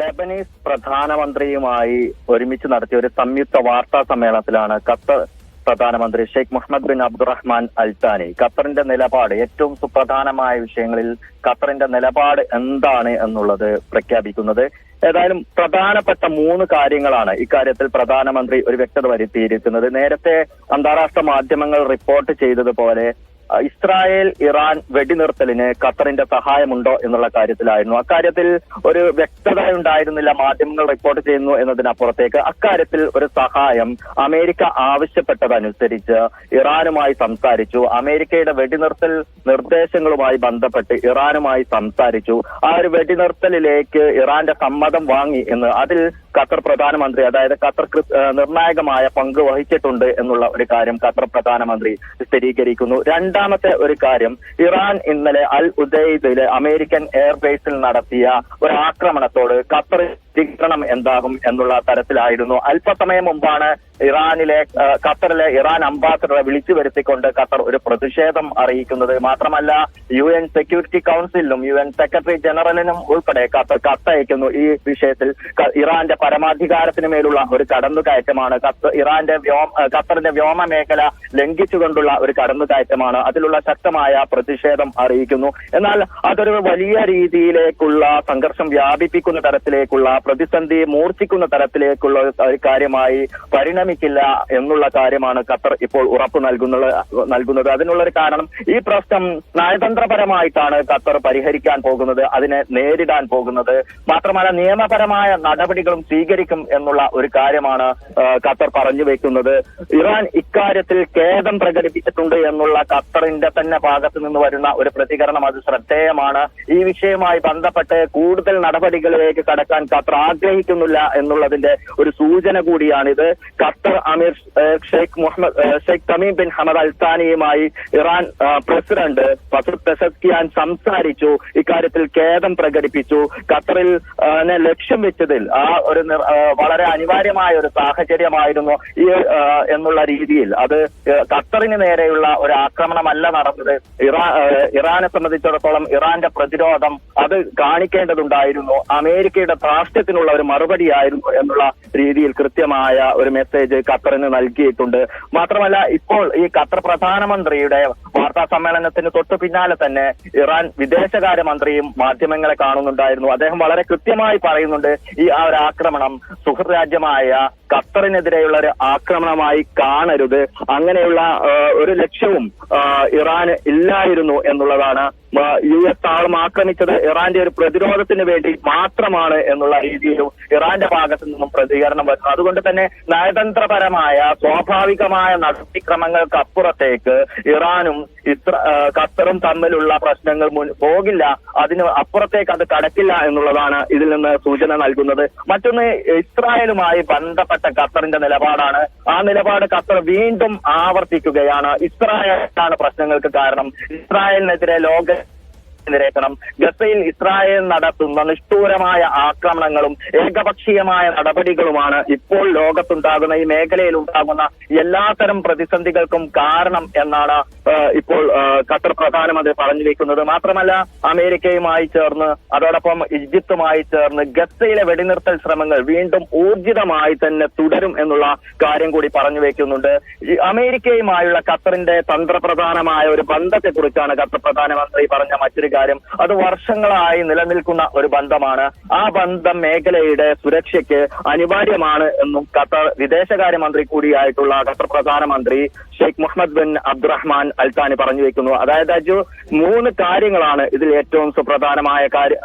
Lebanese പ്രധാനമന്ത്രിയുമായി ഒരുമിച്ച് നടത്തിയ ഒരു സംയുക്ത വാർത്താ സമ്മേളനത്തിലാണ് ഖത്തർ പ്രധാനമന്ത്രി Sheikh Mohammed bin Abdulrahman Al Thani. ഖത്തറിന്റെ നിലപാട് ഏറ്റവും സുപ്രധാനമായ വിഷയങ്ങളിൽ ഖത്തറിന്റെ നിലപാട് എന്താണ് എന്നുള്ളത് പ്രഖ്യാപിക്കുന്നത്. ഏതായാലും പ്രധാനപ്പെട്ട മൂന്ന് കാര്യങ്ങളാണ് ഇക്കാര്യത്തിൽ പ്രധാനമന്ത്രി ഒരു വ്യക്തത വരുത്തിയിരിക്കുന്നത്. നേരത്തെ അന്താരാഷ്ട്ര മാധ്യമങ്ങൾ റിപ്പോർട്ട് ചെയ്തതുപോലെ ഇസ്രായേൽ ഇറാൻ വെടിനിർത്തലിന് ഖത്തറിന്റെ സഹായമുണ്ടോ എന്നുള്ള കാര്യത്തിലായിരുന്നു. അക്കാര്യത്തിൽ ഒരു വ്യക്തത ഉണ്ടായിരുന്നില്ല. മാധ്യമങ്ങൾ റിപ്പോർട്ട് ചെയ്യുന്നു എന്നതിനപ്പുറത്തേക്ക് അക്കാര്യത്തിൽ ഒരു സഹായം അമേരിക്ക ആവശ്യപ്പെട്ടതനുസരിച്ച് ഇറാനുമായി സംസാരിച്ചു. അമേരിക്കയുടെ വെടിനിർത്തൽ നിർദ്ദേശങ്ങളുമായി ബന്ധപ്പെട്ട് ഇറാനുമായി സംസാരിച്ചു. ആ ഒരു വെടിനിർത്തലിലേക്ക് ഇറാന്റെ സമ്മതം വാങ്ങി എന്ന് അതിൽ ഖത്തർ പ്രധാനമന്ത്രി അതായത് ഖത്തർ നിർണായകമായ പങ്ക് വഹിച്ചിട്ടുണ്ട് എന്നുള്ള ഒരു കാര്യം ഖത്തർ പ്രധാനമന്ത്രി സ്ഥിരീകരിക്കുന്നു. രണ്ടാമത്തെ ഒരു കാര്യം ഇറാൻ ഇന്നലെ അൽ ഉദൈദിലെ അമേരിക്കൻ എയർബേസിൽ നടത്തിയ ഒരു ആക്രമണത്തോട് ഖത്തർ പ്രതികരണം എന്താകും എന്നുള്ള തരത്തിലായിരുന്നു. അല്പസമയം മുമ്പാണ് ഇറാനിലെ ഖത്തറിലെ ഇറാൻ അംബാസഡറെ വിളിച്ചു വരുത്തിക്കൊണ്ട് ഖത്തർ ഒരു പ്രതിഷേധം അറിയിക്കുന്നത്. മാത്രമല്ല യു എൻ സെക്യൂരിറ്റി കൗൺസിലിനും യു എൻ സെക്രട്ടറി ജനറലിനും ഉൾപ്പെടെ ഖത്തർ കത്തയക്കുന്നു. ഈ വിഷയത്തിൽ ഇറാന്റെ പരമാധികാരത്തിന് മേലുള്ള ഒരു കടന്നുകയറ്റമാണ്. ഖത്തർ ഇറാന്റെ വ്യോമ ഖത്തറിന്റെ വ്യോമ മേഖല ലംഘിച്ചുകൊണ്ടുള്ള ഒരു കടന്നുകയറ്റമാണ്. അതിലുള്ള ശക്തമായ പ്രതിഷേധം അറിയിക്കുന്നു. എന്നാൽ അതൊരു വലിയ രീതിയിലേക്കുള്ള സംഘർഷം വ്യാപിപ്പിക്കുന്ന തരത്തിലേക്കുള്ള പ്രതിസന്ധി മൂർച്ഛിക്കുന്ന തരത്തിലേക്കുള്ള ഒരു കാര്യമായി പരിണമിക്കില്ല എന്നുള്ള കാര്യമാണ് ഖത്തർ ഇപ്പോൾ ഉറപ്പ് നൽകുന്നത് നൽകുന്നത്. അതിനുള്ളൊരു കാരണം ഈ പ്രശ്നം നയതന്ത്രപരമായിട്ടാണ് ഖത്തർ പരിഹരിക്കാൻ പോകുന്നത് അതിനെ നേരിടാൻ പോകുന്നത്. മാത്രമല്ല നിയമപരമായ നടപടികളും സ്വീകരിക്കും എന്നുള്ള ഒരു കാര്യമാണ് ഖത്തർ പറഞ്ഞു വെക്കുന്നത്. ഇറാൻ ഇക്കാര്യത്തിൽ ഖേദം പ്രകടിപ്പിച്ചിട്ടുണ്ട് എന്നുള്ള ഖത്തറിന്റെ തന്നെ ഭാഗത്ത് നിന്ന് വരുന്ന ഒരു പ്രതികരണം അത് ശ്രദ്ധേയമാണ്. ഈ വിഷയവുമായി ബന്ധപ്പെട്ട് കൂടുതൽ നടപടികളിലേക്ക് കടക്കാൻ ഖത്തർ ആഗ്രഹിക്കുന്നില്ല എന്നുള്ളതിന്റെ ഒരു സൂചന കൂടിയാണിത്. Qatar Amir Sheikh Mohammed Sheikh Tamim bin Hamad അൽത്താനിയുമായി Iran president Masoud Pezeshkian സംസാരിച്ചു. ഇക്കാര്യത്തിൽ ഖേദം പ്രകടിപ്പിച്ചു. ഖത്തറിൽ ലക്ഷ്യം വെച്ചതിൽ ആ ഒരു വളരെ അനിവാര്യമായ ഒരു സാഹചര്യമായിരുന്നു ഈ എന്നുള്ള രീതിയിൽ. അത് ഖത്തറിന് നേരെയുള്ള ഒരു ആക്രമണമല്ല നടന്നത്. ഇറാ ഇറാനെ സംബന്ധിച്ചിടത്തോളം ഇറാന്റെ പ്രതിരോധം അത് കാണിക്കേണ്ടതുണ്ടായിരുന്നു. അമേരിക്കയുടെ ധാർഷ്ട്യത്തിനുള്ള ഒരു മറുപടിയായിരുന്നു എന്നുള്ള രീതിയിൽ കൃത്യമായ ഒരു മെസ്സേജ് ഖത്തറിന് നൽകിയിട്ടുണ്ട്. മാത്രമല്ല ഇപ്പോൾ ഈ ഖത്തർ പ്രധാനമന്ത്രിയുടെ വാർത്താ സമ്മേളനത്തിന് തൊട്ടു പിന്നാലെ തന്നെ ഇറാൻ വിദേശകാര്യമന്ത്രിയും മാധ്യമങ്ങളെ കാണുന്നുണ്ടായിരുന്നു. അദ്ദേഹം വളരെ കൃത്യമായി പറയുന്നുണ്ട് ഈ ആ ഒരു ആക്രമണം സുഹൃത് രാജ്യമായ ഖത്തറിനെതിരെയുള്ള ഒരു ആക്രമണമായി കാണരുത്. അങ്ങനെയുള്ള ഒരു ലക്ഷ്യവും ഇറാന് ഇല്ലായിരുന്നു എന്നുള്ളതാണ് യു എസ് താളം ആക്രമിച്ചത്. ഇറാന്റെ ഒരു പ്രതിരോധത്തിന് വേണ്ടി മാത്രമാണ് എന്നുള്ള രീതിയിലും ഇറാന്റെ ഭാഗത്ത് നിന്നും പ്രതികരണം വരുന്നു അതുകൊണ്ട് തന്നെ നയതന്ത്രപരമായ സ്വാഭാവികമായ നടപടിക്രമങ്ങൾക്ക് അപ്പുറത്തേക്ക് ഇറാനും ഇസ്ര ഖത്തറും തമ്മിലുള്ള പ്രശ്നങ്ങൾ മുൻ പോകില്ല. അതിന് അപ്പുറത്തേക്ക് അത് കടക്കില്ല എന്നുള്ളതാണ് ഇതിൽ നിന്ന് സൂചന നൽകുന്നത്. മറ്റൊന്ന് ഇസ്രായേലുമായി ബന്ധപ്പെട്ട ഖത്തറിന്റെ നിലപാടാണ്. ആ നിലപാട് ഖത്തർ വീണ്ടും ആവർത്തിക്കുകയാണ്. ഇസ്രായേലാണ് പ്രശ്നങ്ങൾക്ക് കാരണം. ഇസ്രായേലിനെതിരെ ലോക നിരക്കണം ഗസയിൽ ഇസ്രായേൽ നടത്തുന്ന നിഷ്ഠൂരമായ ആക്രമണങ്ങളും ഏകപക്ഷീയമായ നടപടികളുമാണ് ഇപ്പോൾ ലോകത്തുണ്ടാകുന്ന ഈ മേഖലയിൽ ഉണ്ടാകുന്ന എല്ലാത്തരം പ്രതിസന്ധികൾക്കും കാരണം എന്നാണ് ഇപ്പോൾ ഖത്തർ പ്രധാനമന്ത്രി പറഞ്ഞു വെക്കുന്നത് മാത്രമല്ല അമേരിക്കയുമായി ചേർന്ന് അതോടൊപ്പം ഈജിപ്തുമായി ചേർന്ന് ഗസയിലെ വെടിനിർത്തൽ ശ്രമങ്ങൾ വീണ്ടും ഊർജിതമായി തന്നെ തുടരും എന്നുള്ള കാര്യം കൂടി പറഞ്ഞു വെക്കുന്നുണ്ട്. അമേരിക്കയുമായുള്ള ഖത്തറിന്റെ തന്ത്രപ്രധാനമായ ഒരു ബന്ധത്തെക്കുറിച്ചാണ് ഖത്തർ പ്രധാനമന്ത്രി പറഞ്ഞ മറ്റൊരു കാര്യം. അത് വർഷങ്ങളായി നിലനിൽക്കുന്ന ഒരു ബന്ധമാണ്. ആ ബന്ധം മേഖലയുടെ സുരക്ഷയ്ക്ക് അനിവാര്യമാണ് എന്നും ഖത്തർ വിദേശകാര്യമന്ത്രി കൂടിയായിട്ടുള്ള ഖത്തർ പ്രധാനമന്ത്രി Sheikh Mohammed bin Abdulrahman Al Thani പറഞ്ഞു വെക്കുന്നു. അതായത് അജു മൂന്ന് കാര്യങ്ങളാണ് ഇതിൽ ഏറ്റവും സുപ്രധാനമായ കാര്യം